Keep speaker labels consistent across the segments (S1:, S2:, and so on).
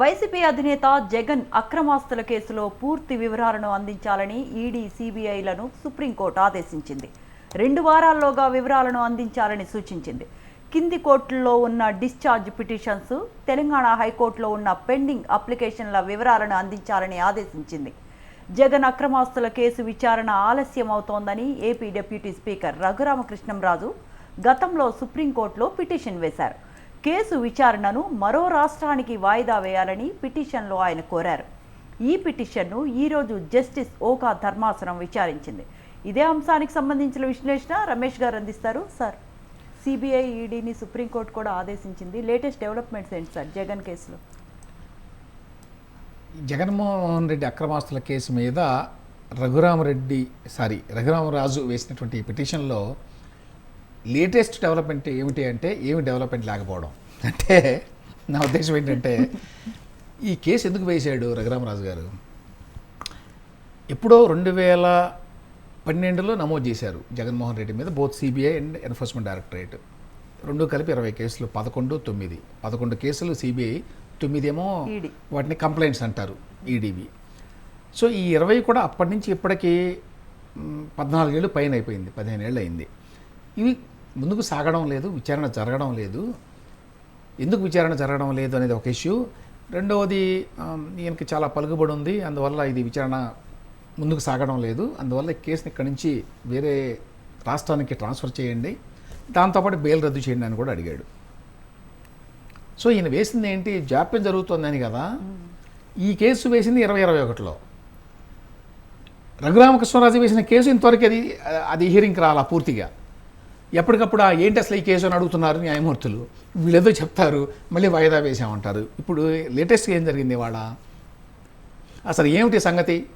S1: YCP అధినేత జగన్ అక్రమాస్తుల కేసులో పూర్తి వివరాలను అందించాలని ఈడీ సిబిఐలను సుప్రీంకోర్టు ఆదేశించింది. రెండు వారాల్లోగా వివరాలను అందించాలని సూచించింది. కింది కోర్టుల్లో ఉన్న డిశ్చార్జ్ పిటిషన్స్ తెలంగాణ హైకోర్టులో ఉన్న పెండింగ్ అప్లికేషన్ల వివరాలను అందించాలని ఆదేశించింది. జగన్ అక్రమాస్తుల కేసు విచారణ ఆలస్యం అవుతోందని ఏపీ డిప్యూటీ స్పీకర్ రఘురామకృష్ణంరాజు గతంలో సుప్రీంకోర్టులో పిటిషన్ వేశారు. కేసు విచారణను మరో రాష్ట్రానికి వాయిదా వేయాలని పిటిషన్లో ఆయన కోరారు. ఈ పిటిషన్ను ఈరోజు జస్టిస్ ఓకా ధర్మాసనం విచారించింది. ఇదే అంశానికి సంబంధించిన విశ్లేషణ రమేష్ గారు అందిస్తారు. సార్ సిబిఐ ఈడీని సుప్రీంకోర్టు కూడా ఆదేశించింది. లేటెస్ట్ డెవలప్మెంట్స్ ఏంటి సార్ జగన్ కేసులో?
S2: జగన్మోహన్ రెడ్డి అక్రమాస్తుల కేసు మీద రఘురామరెడ్డి సారీ రఘురామరాజు వేసినటువంటి ఈ పిటిషన్లో లేటెస్ట్ డెవలప్మెంట్ ఏమిటి అంటే ఏమి డెవలప్మెంట్ లేకపోవడం. అంటే నా ఉద్దేశం ఏంటంటే ఈ కేసు ఎందుకు వేశాడు రఘురామరాజు గారు? ఎప్పుడో రెండు వేల పన్నెండులో నమోదు చేశారు జగన్మోహన్ రెడ్డి మీద both CBI and Enforcement Directorate. రెండు కలిపి ఇరవై కేసులు పదకొండు తొమ్మిది. పదకొండు కేసులు సిబిఐ తొమ్మిది ఏమో
S1: ఈడీ.
S2: వాటిని కంప్లైంట్స్ అంటారు ఈడీవి. సో ఈ ఇరవై కూడా అప్పటి నుంచి ఇప్పటికీ పద్నాలుగేళ్ళు పైన అయిపోయింది పదిహేను ఏళ్ళు అయింది. ఇవి ముందుకు సాగడం లేదు విచారణ జరగడం లేదు. ఎందుకు విచారణ జరగడం లేదు అనేది ఒక ఇష్యూ. రెండవది ఈయనకి చాలా పలుకుబడి ఉంది అందువల్ల ఇది విచారణ ముందుకు సాగడం లేదు. అందువల్ల ఈ కేసుని ఇక్కడి నుంచి వేరే రాష్ట్రానికి ట్రాన్స్ఫర్ చేయండి. దాంతోపాటు బెయిల్ రద్దు చేయండి అని కూడా అడిగాడు. సో ఈయన వేసింది ఏంటి? జాప్యం జరుగుతుందని కదా. ఈ కేసు వేసింది ఇరవై ఇరవై ఒకటిలో. రఘురామకృష్ణరాజు వేసిన కేసు ఇంతవరకు అది అది హియరింగ్కి రాలా పూర్తిగా? ఎప్పటికప్పుడు ఆ ఏంటి అసలు ఈ కేసు అని అడుగుతున్నారు న్యాయమూర్తులు. వీళ్ళేదో చెప్తారు మళ్ళీ వాయిదా వేసామంటారు. ఇప్పుడు లేటెస్ట్గా ఏం జరిగింది ఇవాళ? అసలు ఏమిటి సంగతి?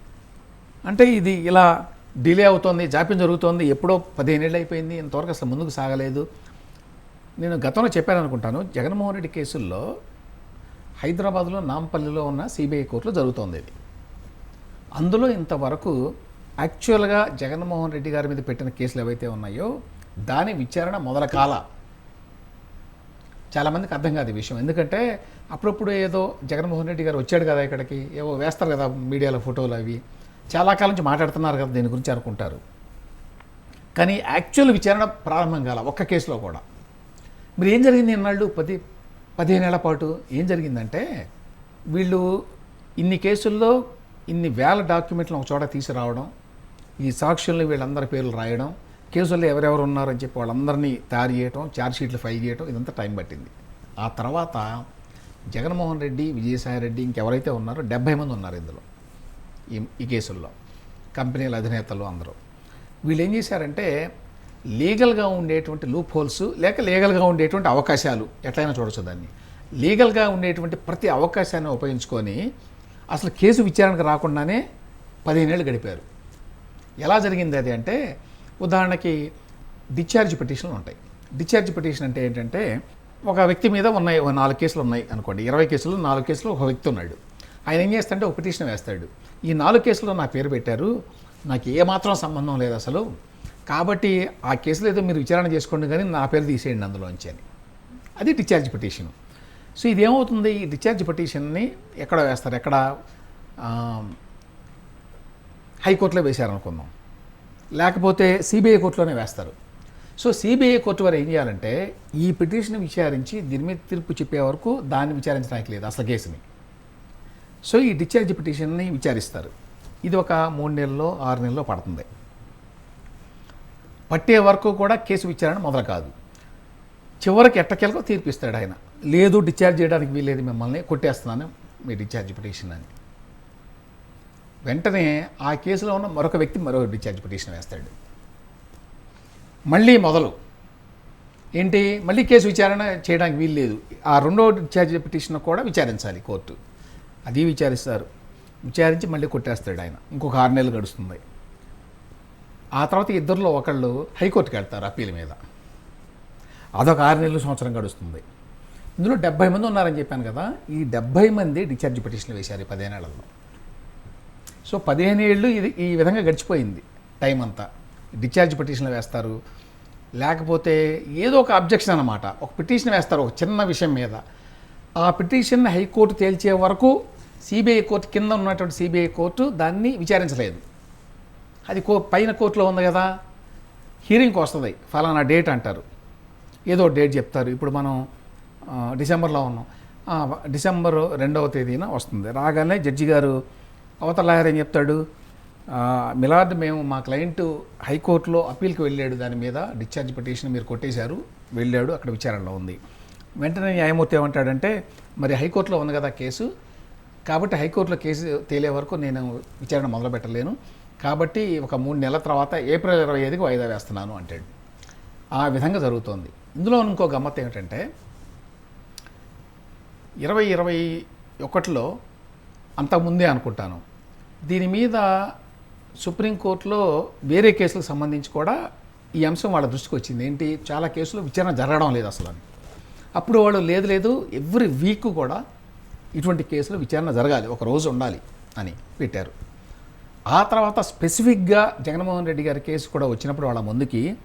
S2: అంటే ఇది ఇలా డిలే అవుతోంది జాప్యం జరుగుతోంది ఎప్పుడో పదిహేనేళ్ళు అయిపోయింది ఇంతవరకు అసలు ముందుకు సాగలేదు. నేను గతంలో చెప్పాను అనుకుంటాను జగన్మోహన్ రెడ్డి కేసుల్లో హైదరాబాద్లో నాంపల్లిలో ఉన్న సిబిఐ కోర్టులో జరుగుతోంది ఇది. అందులో ఇంతవరకు యాక్చువల్గా జగన్మోహన్ రెడ్డి గారి మీద పెట్టిన కేసులు ఏవైతే ఉన్నాయో దాని విచారణ మొదల కాల. చాలామందికి అర్థం కాదు ఈ విషయం. ఎందుకంటే అప్పుడప్పుడు ఏదో జగన్మోహన్ రెడ్డి గారు వచ్చాడు కదా ఇక్కడికి ఏవో వేస్తారు కదా మీడియాలో ఫోటోలు అవి. చాలా కాలం నుంచి మాట్లాడుతున్నారు కదా దీని గురించి అనుకుంటారు. కానీ యాక్చువల్ విచారణ ప్రారంభం కాల ఒక్క కేసులో కూడా. మీరు ఏం జరిగింది ఇన్నాళ్ళు? పది పదిహేనేళ్ళ పాటు ఏం జరిగిందంటే వీళ్ళు ఇన్ని కేసుల్లో ఇన్ని వేల డాక్యుమెంట్లు ఒక చోట తీసుకురావడం ఈ సాక్షుల్ని వీళ్ళందరి పేర్లు రాయడం కేసుల్లో ఎవరెవరు ఉన్నారని చెప్పి వాళ్ళందరినీ తయారు చేయటం ఛార్జ్షీట్లు ఫైల్ చేయటం ఇదంతా టైం పట్టింది. ఆ తర్వాత జగన్మోహన్ రెడ్డి విజయసాయి రెడ్డి ఇంకెవరైతే ఉన్నారో డెబ్బై మంది ఉన్నారు ఇందులో. ఈ ఈ కేసుల్లో కంపెనీల అధినేతలు అందరూ. వీళ్ళు ఏం చేశారంటే లీగల్గా ఉండేటువంటి లూప్ హోల్స్ లేక లీగల్గా ఉండేటువంటి అవకాశాలు ఎట్లయినా చూడొచ్చు దాన్ని. లీగల్గా ఉండేటువంటి ప్రతి అవకాశాన్ని ఉపయోగించుకొని అసలు కేసు విచారణకు రాకుండానే పదిహేనేళ్ళు గడిపారు. ఎలా జరిగింది అది అంటే ఉదాహరణకి డిశ్చార్జ్ పిటిషన్లు ఉంటాయి. డిశ్చార్జ్ పిటిషన్ అంటే ఏంటంటే ఒక వ్యక్తి మీద ఉన్నాయి ఒక నాలుగు కేసులు ఉన్నాయి అనుకోండి. ఇరవై కేసులు నాలుగు కేసులు ఒక వ్యక్తి ఉన్నాడు. ఆయన ఏం చేస్తాడంటే ఒక పిటిషన్ వేస్తాడు. ఈ నాలుగు కేసులో నా పేరు పెట్టారు. నాకు ఏమాత్రం సంబంధం లేదు అసలు. కాబట్టి ఆ కేసులో ఏదో మీరు విచారణ చేసుకోండి కానీ నా పేరు తీసేయండి అందులోంచి అని. అది డిశ్చార్జ్ పిటిషన్. సో ఇది ఏమవుతుంది ఈ డిశ్చార్జ్ పిటిషన్ని ఎక్కడ వేస్తారు? ఎక్కడ హైకోర్టులో వేశారనుకుందాం. లేకపోతే సిబిఐ కోర్టులోనే వేస్తారు. సో సిబిఐ కోర్టు వారు ఏం చేయాలంటే ఈ పిటిషన్ విచారించి దీని మీద తీర్పు చెప్పే వరకు దాన్ని విచారించడానికి లేదు అసలు కేసుని. సో ఈ డిశ్చార్జ్ పిటిషన్ని విచారిస్తారు. ఇది ఒక మూడు నెలల్లో ఆరు నెలల్లో పడుతుంది. పట్టే వరకు కూడా కేసు విచారణ మొదలు కాదు చివరికి ఎట్టకెలకు తీర్పిస్తాడు ఆయన. లేదు డిశ్చార్జ్ చేయడానికి వీలేదు మిమ్మల్ని కొట్టేస్తున్నాను మీ డిశ్చార్జ్ పిటిషన్ అని. వెంటనే ఆ కేసులో ఉన్న మరొక వ్యక్తి మరో డిశ్చార్జ్ పిటిషన్ వేస్తాడు. మళ్ళీ మొదలు. ఏంటి? మళ్ళీ కేసు విచారణ చేయడానికి వీలు లేదు. ఆ రెండో డిశ్చార్జ్ పిటిషన్ కూడా విచారించాలి కోర్టు. అది విచారిస్తారు. విచారించి మళ్ళీ కొట్టేస్తాడు ఆయన. ఇంకొక ఆరు నెలలు గడుస్తుంది. ఆ తర్వాత ఇద్దరిలో ఒకళ్ళు హైకోర్టుకి వెళ్తారు అప్పీల్ మీద. అదొక ఆరు నెలలు సంవత్సరం గడుస్తుంది. ఇందులో డెబ్బై మంది ఉన్నారని చెప్పాను కదా ఈ డెబ్బై మంది డిశ్చార్జ్ పిటిషన్లు వేశారు ఈ పదిహేనేళ్ళలో సో పదిహేను ఏళ్ళు ఇది ఈ విధంగా గడిచిపోయింది టైం అంతా. డిశ్చార్జ్ పిటిషన్లు వేస్తారు. లేకపోతే ఏదో ఒక అబ్జెక్షన్ అనమాట ఒక పిటిషన్ వేస్తారు ఒక చిన్న విషయం మీద. ఆ పిటిషన్ హైకోర్టు తేల్చే వరకు సిబిఐ కోర్టు కింద ఉన్నటువంటి సిబిఐ కోర్టు దాన్ని విచారించలేదు. అది కో పైన కోర్టులో ఉంది కదా. హీరింగ్కి వస్తుంది. ఫలానా డేట్ అంటారు. ఏదో డేట్ చెప్తారు. ఇప్పుడు మనం డిసెంబర్లో ఉన్నాం. డిసెంబర్ రెండవ తేదీన వస్తుంది. రాగానే జడ్జి గారు అవతల లాయర్ ఏం చెప్తాడు? మిలార్డ్ మేము మా క్లయింట్ హైకోర్టులో అప్పీల్కి వెళ్ళాడు దాని మీద డిశ్చార్జ్ పిటిషన్ మీరు కొట్టేశారు వెళ్ళాడు అక్కడ విచారణలో ఉంది. వెంటనే న్యాయమూర్తి ఏమంటాడంటే మరి హైకోర్టులో ఉంది కదా కేసు కాబట్టి హైకోర్టులో కేసు తేలే వరకు నేను విచారణ మొదలు పెట్టలేను కాబట్టి ఒక మూడు నెలల తర్వాత ఏప్రిల్ ఇరవై ఐదుకి వాయిదా వేస్తున్నాను అంటాడు. ఆ విధంగా జరుగుతోంది. ఇందులో ఇంకో గమ్మత్ ఏమిటంటే ఇరవై ఇరవై ఒకటిలో అంతకుముందే అనుకుంటాను. దీని మీద సుప్రీంకోర్టులో వేరే కేసులకు సంబంధించి కూడా ఈ అంశం వాళ్ళ దృష్టికి వచ్చింది. ఏంటి? చాలా కేసులు విచారణ జరగడం లేదు అసలు అని. అప్పుడు వాళ్ళు లేదు లేదు ఎవ్రీ వీక్ కూడా ఇటువంటి కేసులు విచారణ జరగాలి ఒక రోజు ఉండాలి అని పెట్టారు. ఆ తర్వాత స్పెసిఫిక్గా జగన్మోహన్ రెడ్డి గారి కేసు కూడా వచ్చినప్పుడు వాళ్ళ ముందుకి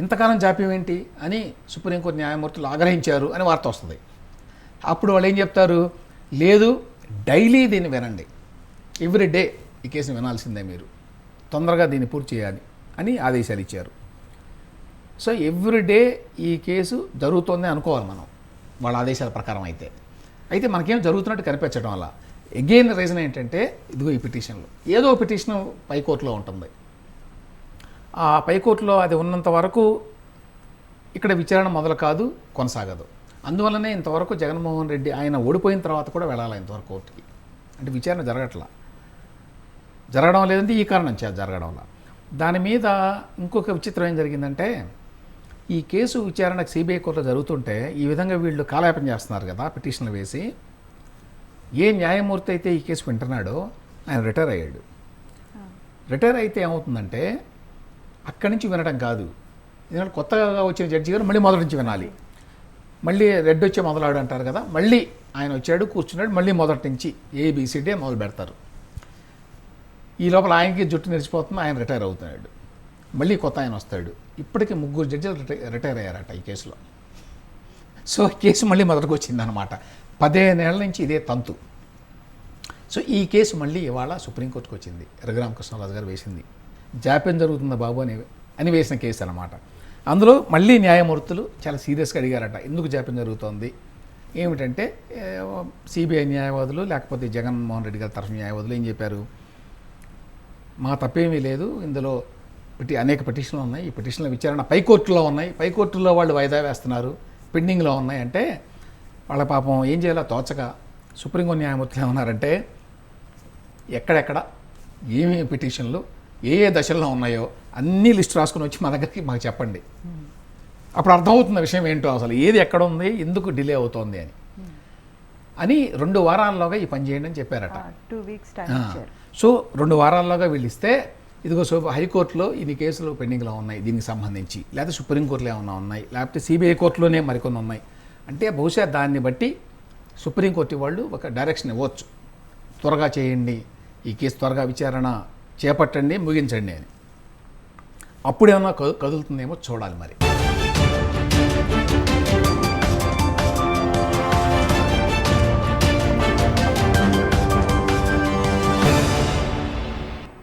S2: ఇంతకాలం జాప్యం ఏంటి అని సుప్రీంకోర్టు న్యాయమూర్తులు ఆగ్రహించారు అని వార్త వస్తుంది. అప్పుడు వాళ్ళు ఏం చెప్తారు? లేదు డైలీ దీన్ని వినండి. ఎవ్రీ డే ఈ కేసుని వినాల్సిందే మీరు. తొందరగా దీన్ని పూర్తి చేయాలి అని ఆదేశాలు ఇచ్చారు. సో ఎవ్రీ డే ఈ కేసు జరుగుతుందని అనుకోవాలి మనం. వాళ్ళ ఆదేశాల ప్రకారం అయితే. అయితే మనకేం జరుగుతున్నట్టు కనిపించడం వల్ల ఎగైన్ రీజన్ ఏంటంటే ఇదిగో ఈ పిటిషన్లు. ఏదో పిటిషన్ పైకోర్టులో ఉంటుంది. ఆ పైకోర్టులో అది ఉన్నంత వరకు ఇక్కడ విచారణ మొదలు కాదు కొనసాగదు. అందువల్లనే ఇంతవరకు జగన్మోహన్ రెడ్డి ఆయన ఓడిపోయిన తర్వాత కూడా వెళ్ళాలి ఇంతవరకు కోర్టుకి? అంటే విచారణ జరగట్లా? జరగడం లేదంటే ఈ కారణం చేత జరగడం వల్ల. దాని మీద ఇంకొక విచిత్రం ఏం జరిగిందంటే ఈ కేసు విచారణ సిబిఐ కోర్టులో జరుగుతుంటే ఈ విధంగా వీళ్ళు కాలయాపన చేస్తున్నారు కదా పిటిషన్లు వేసి. ఏ న్యాయమూర్తి అయితే ఈ కేసు వింటున్నాడో ఆయన రిటైర్ అయ్యాడు. రిటైర్ అయితే ఏమవుతుందంటే అక్కడి నుంచి వినడం కాదు. ఎందుకంటే కొత్తగా వచ్చిన జడ్జి గారు మళ్ళీ మొదటి నుంచి వినాలి. మళ్ళీ రెడ్ వచ్చే మొదలాడు అంటారు కదా మళ్ళీ ఆయన వచ్చాడు కూర్చున్నాడు మళ్ళీ మొదటి నుంచి ఏబిసిడే e మొదలు పెడతారు. ఈ లోపల ఆయనకి జుట్టు నిలిచిపోతుంది ఆయన రిటైర్ అవుతున్నాడు. మళ్ళీ కొత్త ఆయన వస్తాడు. ఇప్పటికీ ముగ్గురు జడ్జిలు రిటైర్ అయ్యారట ఈ కేసులో. సో కేసు మళ్ళీ మొదటికి వచ్చిందనమాట పదిహేనేళ్ళ నుంచి ఇదే తంతు. సో ఈ కేసు మళ్ళీ ఇవాళ సుప్రీంకోర్టుకు వచ్చింది. రఘురామకృష్ణరాజు గారు వేసింది. జాప్యం జరుగుతుందా బాబు అని అని వేసిన కేసు అనమాట అందులో మళ్ళీ న్యాయమూర్తులు చాలా సీరియస్గా అడిగారట ఎందుకు జాప్యం జరుగుతోంది? ఏమిటంటే సిబిఐ న్యాయవాదులు లేకపోతే జగన్మోహన్ రెడ్డి గారి తరఫు న్యాయవాదులు ఏం చెప్పారు? మా తప్పేమీ లేదు ఇందులో పిటి అనేక పిటిషన్లు ఉన్నాయి. ఈ పిటిషన్ల విచారణ పైకోర్టులో ఉన్నాయి. పైకోర్టులో వాళ్ళు వాయిదా వేస్తున్నారు. పెండింగ్లో ఉన్నాయి. అంటే వాళ్ళ పాపం ఏం చేయాలో తోచక సుప్రీంకోర్టు న్యాయమూర్తులు ఏమన్నారంటే ఎక్కడెక్కడ ఏమేమి పిటిషన్లు ఏ ఏ దశల్లో ఉన్నాయో అన్ని లిస్ట్ రాసుకుని వచ్చి మా దగ్గరికి మాకు చెప్పండి. అప్పుడు అర్థమవుతున్న విషయం ఏంటో అసలు ఏది ఎక్కడ ఉంది ఎందుకు డిలే అవుతోంది అని. అని రెండు వారాల్లోగా ఈ పని చేయండి అని చెప్పారట.
S1: టూ వీక్స్
S2: సో రెండు వారాల్లోగా వీళ్ళు ఇస్తే ఇదిగో సో హైకోర్టులో ఇన్ని కేసులు పెండింగ్లో ఉన్నాయి దీనికి సంబంధించి. లేకపోతే సుప్రీంకోర్టులో ఏమన్నా ఉన్నాయి లేకపోతే సిబిఐ కోర్టులోనే మరికొన్ని ఉన్నాయి. అంటే బహుశా దాన్ని బట్టి సుప్రీంకోర్టు వాళ్ళు ఒక డైరెక్షన్ ఇవ్వచ్చు. త్వరగా చేయండి ఈ కేసు త్వరగా విచారణ చేపట్టండి ముగించండి అని. అప్పుడేమన్నా కదు- కదులుతుందేమో చూడాలి మరి.